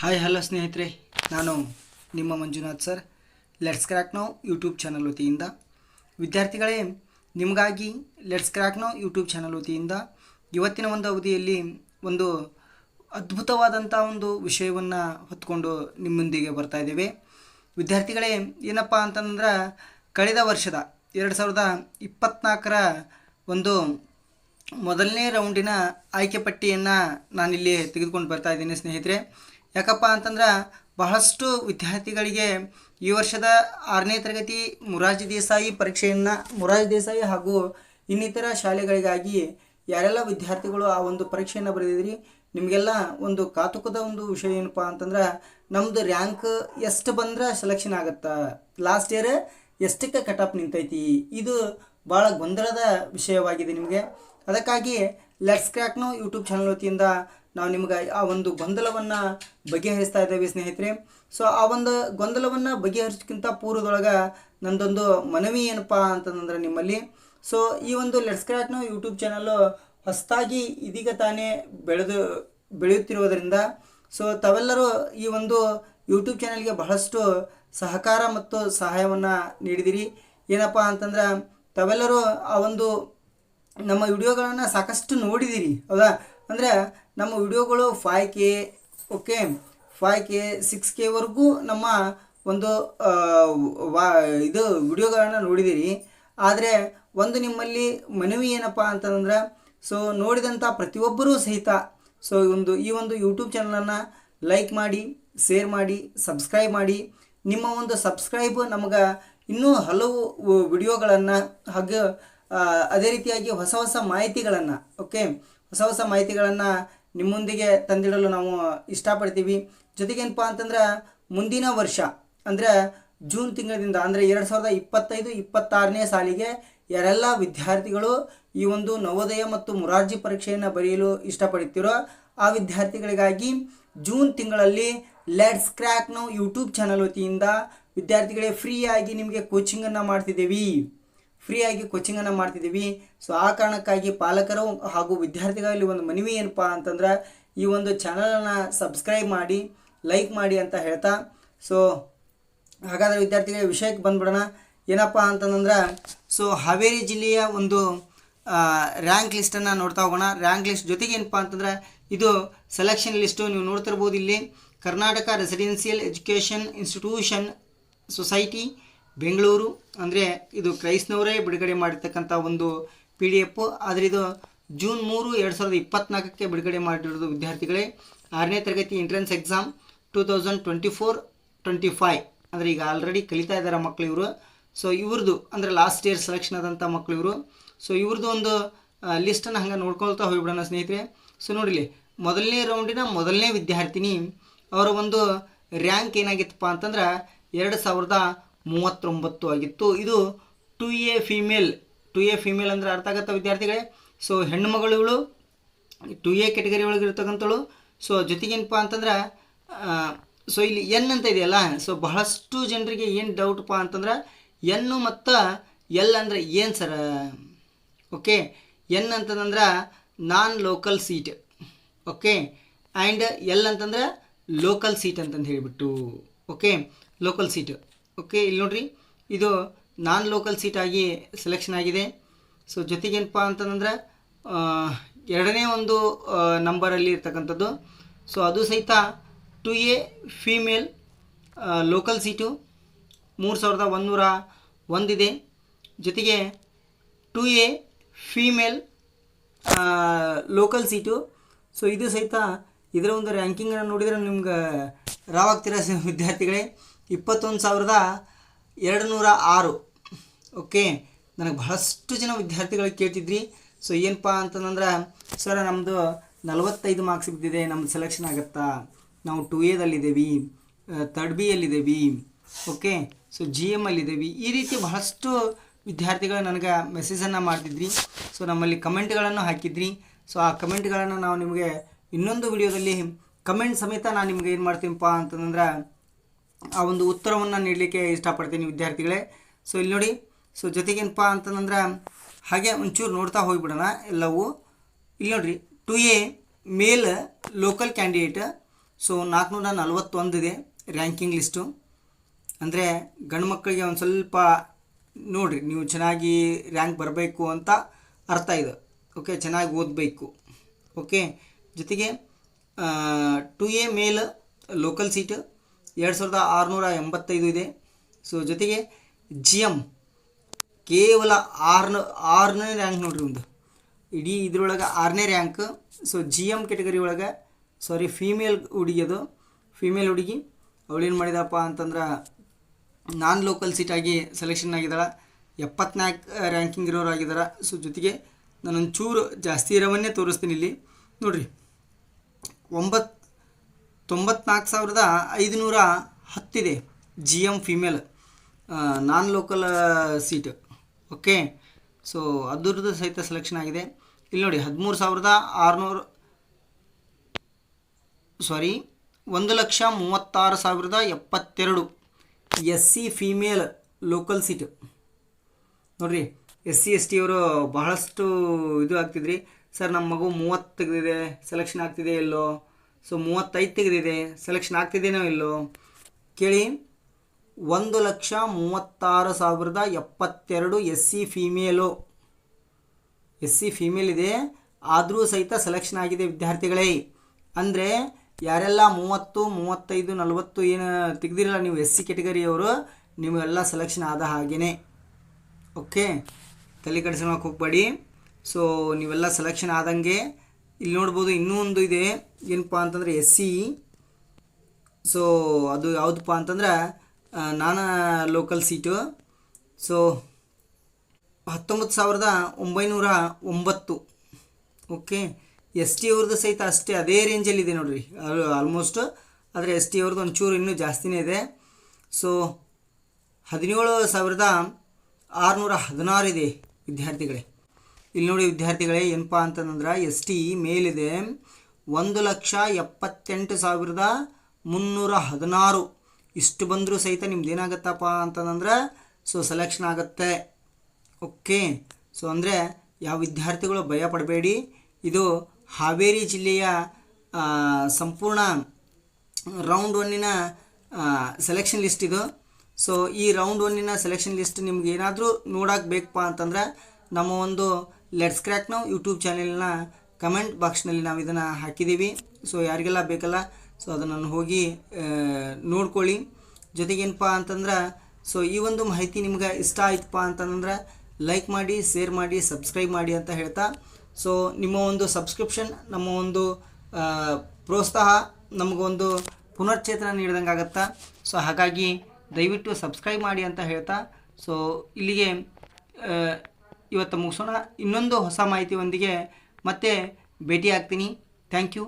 Hi hello ಸ್ನೇಹಿತರೆ. ನಾನು ನಿಮ್ಮ Manjunath sir. Let's crack no YouTube channel ವತಿಯಿಂದ. ವಿದ್ಯಾರ್ಥಿಗಳೇ, ನಿಮಗಾಗಿ let's crack no YouTube channel ವತಿಯಿಂದ ಇವತ್ತಿನ ಒಂದು ಅವಧಿಯಲ್ಲಿ ಒಂದು ಅದ್ಭುತವಾದಂಥ ಒಂದು ವಿಷಯವನ್ನು ಹೊತ್ಕೊಂಡು ನಿಮ್ಮೊಂದಿಗೆ ಬರ್ತಾ ಇದ್ದೇವೆ. ವಿದ್ಯಾರ್ಥಿಗಳೇ, ಏನಪ್ಪ ಅಂತಂದ್ರೆ ಕಳೆದ ವರ್ಷದ ಎರಡು ಸಾವಿರದ ಇಪ್ಪತ್ತ್ನಾಲ್ಕರ ಒಂದು ಮೊದಲನೇ ರೌಂಡಿನ ಆಯ್ಕೆ ಪಟ್ಟಿಯನ್ನು ನಾನಿಲ್ಲಿ ತೆಗೆದುಕೊಂಡು ಬರ್ತಾ ಇದ್ದೀನಿ ಸ್ನೇಹಿತರೆ. ಯಾಕಪ್ಪ ಅಂತಂದ್ರೆ ಬಹಳಷ್ಟು ವಿದ್ಯಾರ್ಥಿಗಳಿಗೆ ಈ ವರ್ಷದ ಆರನೇ ತರಗತಿ ಮುರಾರ್ಜಿ ದೇಸಾಯಿ ಪರೀಕ್ಷೆಯನ್ನು, ಮುರಾರ್ಜಿ ದೇಸಾಯಿ ಹಾಗೂ ಇನ್ನಿತರ ಶಾಲೆಗಳಿಗಾಗಿ ಯಾರೆಲ್ಲ ವಿದ್ಯಾರ್ಥಿಗಳು ಆ ಒಂದು ಪರೀಕ್ಷೆಯನ್ನು ಬರೆದಿದ್ರಿ, ನಿಮಗೆಲ್ಲ ಒಂದು ಕಾತುಕದ ಒಂದು ವಿಷಯ ಏನಪ್ಪ ಅಂತಂದ್ರೆ ನಮ್ಮದು ರ್ಯಾಂಕ್ ಎಷ್ಟು ಬಂದ್ರೆ ಸೆಲೆಕ್ಷನ್ ಆಗುತ್ತಾ. ಲಾಸ್ಟ್ ಇಯರ್ ಎಷ್ಟಕ್ಕೆ ಕಟ್ ನಿಂತೈತಿ. ಇದು ಭಾಳ ಗೊಂದಲದ ವಿಷಯವಾಗಿದೆ ನಿಮಗೆ. ಅದಕ್ಕಾಗಿ ಲೆಟ್ಸ್ ಕ್ರ್ಯಾಕ್ನು ಯೂಟ್ಯೂಬ್ ಚಾನಲ್ ವತಿಯಿಂದ ನಾವು ನಿಮ್ಗೆ ಆ ಒಂದು ಗೊಂದಲವನ್ನು ಬಗೆಹರಿಸ್ತಾ ಇದ್ದೇವೆ ಸ್ನೇಹಿತರೆ. ಸೊ ಆ ಒಂದು ಗೊಂದಲವನ್ನು ಬಗೆಹರಿಸೋಕ್ಕಿಂತ ಪೂರ್ವದೊಳಗೆ ನಂದೊಂದು ಮನವಿ ಏನಪ್ಪ ಅಂತಂದ್ರೆ ನಿಮ್ಮಲ್ಲಿ. ಸೊ ಈ ಒಂದು ಲೆಟ್ಸ್ ಕ್ರಾಟ್ನ ಯೂಟ್ಯೂಬ್ ಚಾನಲ್ಲು ಹೊಸದಾಗಿ ಇದೀಗ ತಾನೇ ಬೆಳೆದು, ಬೆಳೆಯುತ್ತಿರುವುದರಿಂದ ಸೊ ತಾವೆಲ್ಲರೂ ಈ ಒಂದು ಯೂಟ್ಯೂಬ್ ಚಾನಲ್ಗೆ ಬಹಳಷ್ಟು ಸಹಕಾರ ಮತ್ತು ಸಹಾಯವನ್ನು ನೀಡಿದಿರಿ. ಏನಪ್ಪ ಅಂತಂದ್ರೆ, ತಾವೆಲ್ಲರೂ ಆ ಒಂದು ನಮ್ಮ ವಿಡಿಯೋಗಳನ್ನು ಸಾಕಷ್ಟು ನೋಡಿದಿರಿ. ಹೌದಾ? ಅಂದರೆ ನಮ್ಮ ವಿಡಿಯೋಗಳು five K okay five K six ಕೆವರೆಗೂ ನಮ್ಮ ಒಂದು ವಾ, ಇದು ವಿಡಿಯೋಗಳನ್ನು ನೋಡಿದ್ದೀರಿ ಆದರೆ ಒಂದು ನಿಮ್ಮಲ್ಲಿ ಮನವಿ ಏನಪ್ಪ ಅಂತಂದ್ರೆ ಸೊ ನೋಡಿದಂಥ ಪ್ರತಿಯೊಬ್ಬರೂ ಸಹಿತ ಸೊ ಒಂದು, ಈ ಒಂದು ಯೂಟ್ಯೂಬ್ ಚಾನಲನ್ನು ಲೈಕ್ ಮಾಡಿ ಶೇರ್ ಮಾಡಿ ಸಬ್ಸ್ಕ್ರೈಬ್ ಮಾಡಿ. ನಿಮ್ಮ ಒಂದು ಸಬ್ಸ್ಕ್ರೈಬ್ ನಮಗೆ ಇನ್ನೂ ಹಲವು ವಿಡಿಯೋಗಳನ್ನು ಹಾಗೆ ಅದೇ ರೀತಿಯಾಗಿ ಹೊಸ ಹೊಸ ಮಾಹಿತಿಗಳನ್ನು ಓಕೆ ಹೊಸ ಹೊಸ ಮಾಹಿತಿಗಳನ್ನು ನಿಮ್ಮೊಂದಿಗೆ ತಂದಿಡಲು ನಾವು ಇಷ್ಟಪಡ್ತೀವಿ. ಜೊತೆಗೇನಪ್ಪ ಅಂತಂದ್ರೆ, ಮುಂದಿನ ವರ್ಷ, ಅಂದರೆ ಜೂನ್ ತಿಂಗಳಿಂದ ಅಂದರೆ ಎರಡು ಸಾವಿರದ ಇಪ್ಪತ್ತೈದು, ಇಪ್ಪತ್ತಾರನೇ ಸಾಲಿಗೆ ಯಾರೆಲ್ಲ ವಿದ್ಯಾರ್ಥಿಗಳು ಈ ಒಂದು ನವೋದಯ ಮತ್ತು ಮುರಾರ್ಜಿ ಪರೀಕ್ಷೆಯನ್ನು ಬರೆಯಲು ಇಷ್ಟಪಡುತ್ತಿರೋ ಆ ವಿದ್ಯಾರ್ಥಿಗಳಿಗಾಗಿ ಜೂನ್ ತಿಂಗಳಲ್ಲಿ ಲೆಟ್ಸ್ ಕ್ರ್ಯಾಕ್ ನಾವು ಯೂಟ್ಯೂಬ್ ಚಾನಲ್ ವತಿಯಿಂದ ವಿದ್ಯಾರ್ಥಿಗಳೇ ಫ್ರೀಯಾಗಿ ನಿಮಗೆ ಕೋಚಿಂಗನ್ನು ಮಾಡ್ತಿದ್ದೀವಿ. ಫ್ರೀಯಾಗಿ ಕೋಚಿಂಗನ್ನು ಮಾಡ್ತಿದ್ದೀವಿ. ಸೊ ಆ ಕಾರಣಕ್ಕಾಗಿ ಪಾಲಕರು ಹಾಗೂ ವಿದ್ಯಾರ್ಥಿಗಳಲ್ಲಿ ಒಂದು ಮನವಿ ಏನಪ್ಪ ಅಂತಂದ್ರೆ, ಈ ಒಂದು ಚಾನಲನ್ನು ಸಬ್ಸ್ಕ್ರೈಬ್ ಮಾಡಿ ಲೈಕ್ ಮಾಡಿ ಅಂತ ಹೇಳ್ತಾ. ಸೊ ಹಾಗಾದರೆ ವಿದ್ಯಾರ್ಥಿಗಳ, ವಿಷಯಕ್ಕೆ ಬಂದ್ಬಿಡೋಣ. ಏನಪ್ಪ ಅಂತಂದ್ರೆ ಸೊ ಹಾವೇರಿ ಜಿಲ್ಲೆಯ ಒಂದು ರ್ಯಾಂಕ್ ಲಿಸ್ಟನ್ನು ನೋಡ್ತಾ ಹೋಗೋಣ. ರ್ಯಾಂಕ್ ಲಿಸ್ಟ್ ಜೊತೆಗೆ ಏನಪ್ಪ ಅಂತಂದ್ರೆ, ಇದು ಸೆಲೆಕ್ಷನ್ ಲಿಸ್ಟು ನೀವು ನೋಡ್ತಿರ್ಬೋದು ಇಲ್ಲಿ. Karnataka residential education institution society Bengaluru, ಅಂದರೆ ಇದು ಕ್ರೈಸ್ನವರೇ ಬಿಡುಗಡೆ ಮಾಡಿರ್ತಕ್ಕಂಥ ಒಂದು ಪಿ ಡಿ ಎಫ್, ಆದರೆ ಇದು ಜೂನ್ ಮೂರು ಎರಡು ಸಾವಿರದ ಇಪ್ಪತ್ನಾಲ್ಕಕ್ಕೆ ಬಿಡುಗಡೆ ಮಾಡಿರೋದು ವಿದ್ಯಾರ್ಥಿಗಳೇ. ಆರನೇ ತರಗತಿ entrance exam two thousand twenty four twenty five ಅಂದರೆ ಈಗ ಆಲ್ರೆಡಿ ಕಲಿತಾ ಇದ್ದಾರೆ ಮಕ್ಕಳು ಇವರು. ಸೊ ಇವ್ರದ್ದು ಅಂದರೆ ಲಾಸ್ಟ್ ಇಯರ್ ಸೆಲೆಕ್ಷನ್ ಆದಂಥ ಮಕ್ಕಳು ಇವರು. ಸೊ ಇವ್ರದ್ದು ಒಂದು ಲಿಸ್ಟನ್ನು ಹಂಗೆ ನೋಡ್ಕೊಳ್ತಾ ಹೋಗ್ಬಿಡೋಣ ಸ್ನೇಹಿತರೆ. ಸೊ ನೋಡಿಲಿ ಮೊದಲನೇ ರೌಂಡಿನ ಮೊದಲನೇ ವಿದ್ಯಾರ್ಥಿನಿ, ಅವರ ಒಂದು ರ್ಯಾಂಕ್ ಏನಾಗಿತ್ತಪ್ಪ ಅಂತಂದ್ರೆ ಎರಡು ಸಾವಿರದ ಮೂವತ್ತೊಂಬತ್ತು ಆಗಿತ್ತು. ಇದು two A female two A female ಅಂದರೆ ಅರ್ಥ ಆಗುತ್ತಾ ವಿದ್ಯಾರ್ಥಿಗಳೇ? ಸೊ ಹೆಣ್ಣು ಮಗಳು ಟು ಎ ಕೆಟಗರಿ ಒಳಗೆ ಇರ್ತಕ್ಕಂಥಳು ಸೊ ಜೊತೆಗೇನಪ್ಪ ಅಂತಂದ್ರೆ ಸೊ ಇಲ್ಲಿ ಎನ್ ಅಂತ ಇದೆಯಲ್ಲ ಸೊ ಬಹಳಷ್ಟು ಜನರಿಗೆ ಏನು ಡೌಟ್ಪ ಅಂತಂದ್ರೆ ಎನ್ನು ಮತ್ತು ಎಲ್ ಅಂದರೆ ಏನು ಸರ್ ಓಕೆ ಎನ್ ಅಂತಂದ್ರೆ non local seat okay and L ಅಂತಂದ್ರೆ ಲೋಕಲ್ ಸೀಟ್ ಅಂತಂದು ಹೇಳಿಬಿಟ್ಟು. ಓಕೆ ಲೋಕಲ್ ಸೀಟ್ ಓಕೆ ಇಲ್ಲಿ ನೋಡ್ರಿ. ಇದು ನಾನ್ ಲೋಕಲ್ ಸೀಟಾಗಿ ಸೆಲೆಕ್ಷನ್ ಆಗಿದೆ. ಸೊ ಜೊತೆಗೇನಪ್ಪ ಅಂತಂದ್ರೆ ಎರಡನೇ ಒಂದು ನಂಬರಲ್ಲಿ ಇರ್ತಕ್ಕಂಥದ್ದು. ಸೊ ಅದು ಸಹಿತ two A female local seat ಮೂರು ಸಾವಿರದ ಒಂದುನೂರ ಒಂದಿದೆ ಜೊತೆಗೆ two A female local seat so ಇದು ಸಹಿತ ಇದರ ಒಂದು ರ್ಯಾಂಕಿಂಗನ್ನು ನೋಡಿದರೆ ನಿಮ್ಗೆ ರಾವಾಗ್ತಿರ ವಿದ್ಯಾರ್ಥಿಗಳೇ? ಇಪ್ಪತ್ತೊಂದು ಸಾವಿರದ ಎರಡು ನೂರ ಆರು. ಓಕೆ, ನನಗೆ ಬಹಳಷ್ಟು ಜನ ವಿದ್ಯಾರ್ಥಿಗಳು ಕೇಳ್ತಿದ್ರಿ. ಸೊ, ಏನಪ್ಪ ಅಂತಂದ್ರೆ, ಸರ್ ನಮ್ಮದು ನಲವತ್ತೈದು ಮಾರ್ಕ್ಸ್ ಬಿದ್ದಿದೆ ನಮ್ಮದು ಸೆಲೆಕ್ಷನ್ ಆಗುತ್ತಾ? ನಾವು ಟು ಎದಲ್ಲಿದ್ದೇವೆ ತರ್ಡ್ ಬಿ ಅಲ್ಲಿದ್ದೇವೆ ಓಕೆ? ಸೊ ಜಿ ಎಂ ಅಲ್ಲಿದ್ದೇವೆ ಈ ರೀತಿ ಬಹಳಷ್ಟು ವಿದ್ಯಾರ್ಥಿಗಳು ನನಗೆ ಮೆಸೇಜನ್ನು ಮಾಡ್ತಿದ್ರಿ. ಸೊ, ನಮ್ಮಲ್ಲಿ ಕಮೆಂಟ್ಗಳನ್ನು ಹಾಕಿದ್ರಿ. ಸೊ, ಆ ಕಮೆಂಟ್ಗಳನ್ನು ನಾವು ನಿಮಗೆ ಇನ್ನೊಂದು ವಿಡಿಯೋದಲ್ಲಿ ಕಮೆಂಟ್ ಸಮೇತ ನಾನು ನಿಮ್ಗೆ ಏನು ಮಾಡ್ತೀನಪ್ಪ ಅಂತಂದ್ರೆ ಆ ಒಂದು ಉತ್ತರವನ್ನು ನೀಡಲಿಕ್ಕೆ ಇಷ್ಟಪಡ್ತೀನಿ ವಿದ್ಯಾರ್ಥಿಗಳೇ. ಸೊ ಇಲ್ಲಿ ನೋಡಿ. ಸೊ ಜೊತೆಗೇನಪ್ಪ ಅಂತಂದ್ರೆ ಹಾಗೆ ಒಂಚೂರು ನೋಡ್ತಾ ಹೋಗ್ಬಿಡೋಣ ಎಲ್ಲವೂ. ಇಲ್ಲಿ ನೋಡ್ರಿ two A male local candidate so ನಾಲ್ಕುನೂರ ನಲ್ವತ್ತೊಂದಿದೆ ರ್ಯಾಂಕಿಂಗ್ ಲಿಸ್ಟು ಅಂದರೆ, ಗಂಡು ಮಕ್ಕಳಿಗೆ ಒಂದು ಸ್ವಲ್ಪ, ನೋಡಿರಿ, ನೀವು ಚೆನ್ನಾಗಿ ರ್ಯಾಂಕ್ ಬರಬೇಕು ಅಂತ ಅರ್ಥ ಇದು. ಓಕೆ ಚೆನ್ನಾಗಿ ಓದಬೇಕು. ಓಕೆ ಜೊತೆಗೆ two A male local seat ಎರಡು ಸಾವಿರದ ಆರುನೂರ ಎಂಬತ್ತೈದು ಇದೆ. ಸೊ ಜೊತೆಗೆ ಜಿ ಎಂ ಕೇವಲ ಆರ್ನ ಆರನೇ ರ್ಯಾಂಕ್ ನೋಡ್ರಿ ಒಂದು. ಇಡೀ ಇದ್ರೊಳಗೆ ಆರನೇ rank so G M category ಒಳಗೆ ಸಾರಿ ಫೀಮೇಲ್ ಹುಡುಗಿ ಅದು. ಫೀಮೇಲ್ ಹುಡುಗಿ ಅವಳೇನು ಮಾಡಿದಪ್ಪ ಅಂತಂದ್ರೆ ನಾನ್ ಲೋಕಲ್ ಸೀಟಾಗಿ ಸೆಲೆಕ್ಷನ್ ಆಗಿದ್ದಾಳೆ. ಎಪ್ಪತ್ನಾಲ್ಕು ರ್ಯಾಂಕಿಂಗ್ ಇರೋರು ಆಗಿದ್ದಾರೆ. ಸೊ ಜೊತೆಗೆ ನಾನೊಂದು ಚೂರು ಜಾಸ್ತಿ ಇರೋವನ್ನೇ ತೋರಿಸ್ತೀನಿ ಇಲ್ಲಿ. ನೋಡಿರಿ, ಒಂಬತ್ತು ತೊಂಬತ್ನಾಲ್ಕು ಸಾವಿರದ ಐದುನೂರ ಹತ್ತಿದೆ G M female non local seat. Okay? So ಅದರದ್ದು ಸಹಿತ ಸೆಲೆಕ್ಷನ್ ಆಗಿದೆ. ಇಲ್ಲಿ ನೋಡಿ, ಹದಿಮೂರು ಸಾವಿರದ ಆರುನೂರು ಸಾರಿ ಒಂದು ಲಕ್ಷ ಮೂವತ್ತಾರು ಸಾವಿರದ ಎಪ್ಪತ್ತೆರಡು S C female local seat. ನೋಡಿರಿ, ಎಸ್ ಸಿ, ಎಸ್ ಟಿ ಅವರು ಬಹಳಷ್ಟು ಇದು ಆಗ್ತಿದ್ರಿ. ಸರ್ ನಮ್ಮ ಮಗು ಮೂವತ್ತು ಸೆಲೆಕ್ಷನ್ ಆಗ್ತಿದೆ ಇಲ್ಲೋ ಸೊ ಮೂವತ್ತೈದು ತೆಗೆದಿದೆ. ಸೆಲೆಕ್ಷನ್ ಆಗ್ತಿದ್ದೇನೋ ಇಲ್ಲೋ? ಕೇಳಿ. ಒಂದು ಲಕ್ಷ ಮೂವತ್ತಾರು ಸಾವಿರದ ಎಪ್ಪತ್ತೆರಡು S C female S C female ಇದೆ. ಆದರೂ ಸಹಿತ ಸೆಲೆಕ್ಷನ್ ಆಗಿದೆ ವಿದ್ಯಾರ್ಥಿಗಳೇ. ಅಂದರೆ ಯಾರೆಲ್ಲ ಮೂವತ್ತು, ಮೂವತ್ತೈದು, ನಲವತ್ತು ಏನು ತೆಗೆದಿರಲ್ಲ ನೀವು ಎಸ್ ಸಿ ಕೆಟಗರಿಯವರು ನಿಮಗೆಲ್ಲ ಸೆಲೆಕ್ಷನ್ ಆದ ಹಾಗೇ ಓಕೆ ತಲೆ ಕಡಿಸ್ಕೊಳಕ್ಕೆ ಹೋಗ್ಬೇಡಿ. ಸೊ ನೀವೆಲ್ಲ ಸೆಲೆಕ್ಷನ್ ಆದಂಗೆ ಇಲ್ಲಿ ನೋಡ್ಬೋದು ಇನ್ನೂ ಒಂದು ಇದೆ. ಏನಪ್ಪ ಅಂತಂದರೆ ಎಸ್ ಸಿ ಸೊ ಅದು ಯಾವುದಪ್ಪ ಅಂತಂದ್ರೆ ನಾನಾ ಲೋಕಲ್ ಸೀಟು ಸೊ ಹತ್ತೊಂಬತ್ತು ಸಾವಿರದ ಒಂಬೈನೂರ ಒಂಬತ್ತು. ಓಕೆ ಎಸ್ ಟಿ ಅವ್ರದ್ದು ಸಹಿತ ಅಷ್ಟೇ, ಅದೇ ರೇಂಜಲ್ಲಿದೆ ನೋಡಿರಿ. ಆಲ್ಮೋಸ್ಟ್ ಆದರೆ ಎಸ್ ಟಿ ಅವ್ರದ್ದು ಒಂಚೂರು ಇನ್ನೂ ಜಾಸ್ತಿನೇ ಇದೆ. ಸೊ ಹದಿನೇಳು ಸಾವಿರದ ಆರುನೂರ ಹದಿನಾರು ಇದೆ, ವಿದ್ಯಾರ್ಥಿಗಳೇ. ಇಲ್ಲಿ ನೋಡಿ ವಿದ್ಯಾರ್ಥಿಗಳೇ, ಏನಪ್ಪ ಅಂತಂದ್ರೆ ಎಸ್ ಟಿ ಮೇಲಿದೆ ಒಂದು ಲಕ್ಷ ಎಪ್ಪತ್ತೆಂಟು ಸಾವಿರದ ಮುನ್ನೂರ ಹದಿನಾರು. ಇಷ್ಟು ಬಂದರೂ ಸಹಿತ ನಿಮ್ದು ಏನಾಗತ್ತಪ್ಪ ಅಂತಂದ್ರೆ, ಸೊ ಸೆಲೆಕ್ಷನ್ ಆಗುತ್ತೆ. ಓಕೆ? ಸೊ ಅಂದರೆ ಯಾವ ವಿದ್ಯಾರ್ಥಿಗಳು ಭಯ ಪಡಬೇಡಿ. ಇದು ಹಾವೇರಿ ಜಿಲ್ಲೆಯ ಸಂಪೂರ್ಣ ರೌಂಡ್ ಒನ್ನಿನ ಸೆಲೆಕ್ಷನ್ ಲಿಸ್ಟ್ ಇದು. ಸೊ ಈ ರೌಂಡ್ ಒನ್ನಿನ ಸೆಲೆಕ್ಷನ್ ಲಿಸ್ಟ್ ನಿಮ್ಗೆ ಏನಾದರೂ ನೋಡಕ್ಕೆ ಬೇಕಪ್ಪ ಅಂತಂದ್ರೆ, ನಮ್ಮ ಒಂದು ಲೆಟ್ಸ್ ಕ್ರ್ಯಾಕ್ ನಾವು ಯೂಟ್ಯೂಬ್ ಚಾನೆಲ್ನ ಕಮೆಂಟ್ ಬಾಕ್ಸ್ನಲ್ಲಿ ನಾವು ಇದನ್ನು ಹಾಕಿದ್ದೀವಿ. ಸೊ ಯಾರಿಗೆಲ್ಲ ಬೇಕಲ್ಲ ಸೊ ಅದನ್ನು ಹೋಗಿ ನೋಡ್ಕೊಳ್ಳಿ. ಜೊತೆಗೇನಪ್ಪ ಅಂತಂದ್ರೆ ಸೊ ಈ ಒಂದು ಮಾಹಿತಿ ನಿಮ್ಗೆ ಇಷ್ಟ ಆಯ್ತಪ್ಪ ಅಂತಂದ್ರೆ ಲೈಕ್ ಮಾಡಿ ಶೇರ್ ಮಾಡಿ ಸಬ್ಸ್ಕ್ರೈಬ್ ಮಾಡಿ ಅಂತ ಹೇಳ್ತಾ. ಸೊ ನಿಮ್ಮ ಒಂದು ಸಬ್ಸ್ಕ್ರಿಪ್ಷನ್ ನಮ್ಮ ಒಂದು ಪ್ರೋತ್ಸಾಹ ನಮಗೊಂದು ಪುನರ್ಚೇತನ ನೀಡಿದಂಗೆ ಆಗುತ್ತಾ. ಸೊ ಹಾಗಾಗಿ ದಯವಿಟ್ಟು ಸಬ್ಸ್ಕ್ರೈಬ್ ಮಾಡಿ ಅಂತ ಹೇಳ್ತಾ. ಸೊ ಇಲ್ಲಿಗೆ ಇವತ್ತು ಮುಗಿಸೋಣ. ಇನ್ನೊಂದು ಹೊಸ ಮಾಹಿತಿಯೊಂದಿಗೆ ಮತ್ತೆ ಭೇಟಿ ಆಗ್ತೀನಿ ಥ್ಯಾಂಕ್ ಯು